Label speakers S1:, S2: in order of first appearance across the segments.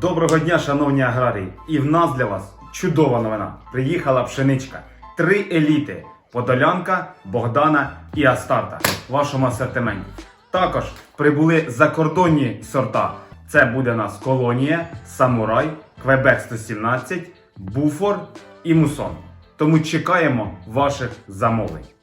S1: Доброго дня, шановні аграрії! І в нас для вас чудова новина. Приїхала пшеничка. Три еліти: Подолянка, Богдана і Астарта в вашому асортименті. Також прибули закордонні сорта. Це буде у нас колонія, самурай, Квебек 117, Буфор і Мусон. Тому чекаємо ваших замовлень.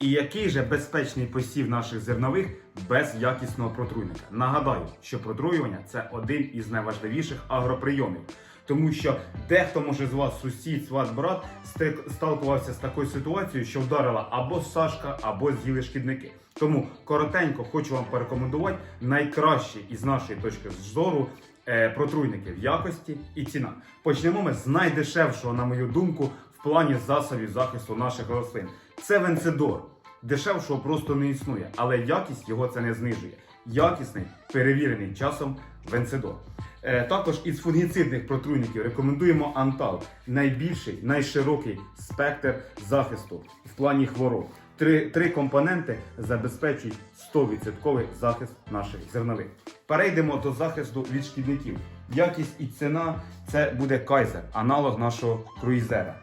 S1: І який же безпечний посів наших зернових без якісного протруйника? Нагадаю, що протруювання це один із найважливіших агроприйомів. Тому що дехто може з вас, сусід, сват, брат, стик- сталкувався з такою ситуацією, що вдарила або сашка, або з'їли шкідники. Тому коротенько хочу вам порекомендувати найкращі із нашої точки зору е, протруйники в якості і ціна. Почнемо ми з найдешевшого, на мою думку, в плані засобів захисту наших рослин. Це венцидор. Дешевшого просто не існує, але якість його це не знижує. Якісний, перевірений часом венцидор. Е, також із фунгіцидних протруйників рекомендуємо Антал. Найбільший, найширокий спектр захисту в плані хвороб. Три, три компоненти забезпечують 100% захист наших зернових. Перейдемо до захисту від шкідників. Якість і ціна це буде кайзер, аналог нашого круїзера.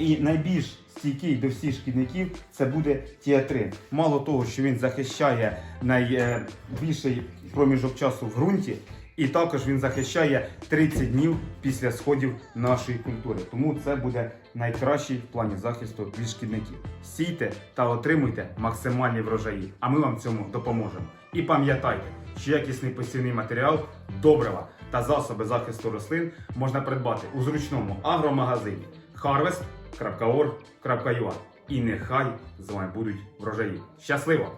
S1: І найбільш стійкий до всіх шкідників це буде тіатрин. Мало того, що він захищає найбільший проміжок часу в ґрунті, і також він захищає 30 днів після сходів нашої культури. Тому це буде найкращий в плані захисту від шкідників. Сійте та отримуйте максимальні врожаї, а ми вам цьому допоможемо. І пам'ятайте, що якісний посівний матеріал, добрива та засоби захисту рослин можна придбати у зручному агромагазині harvest.org.ua І нехай з вами будуть врожаї. Щасливо!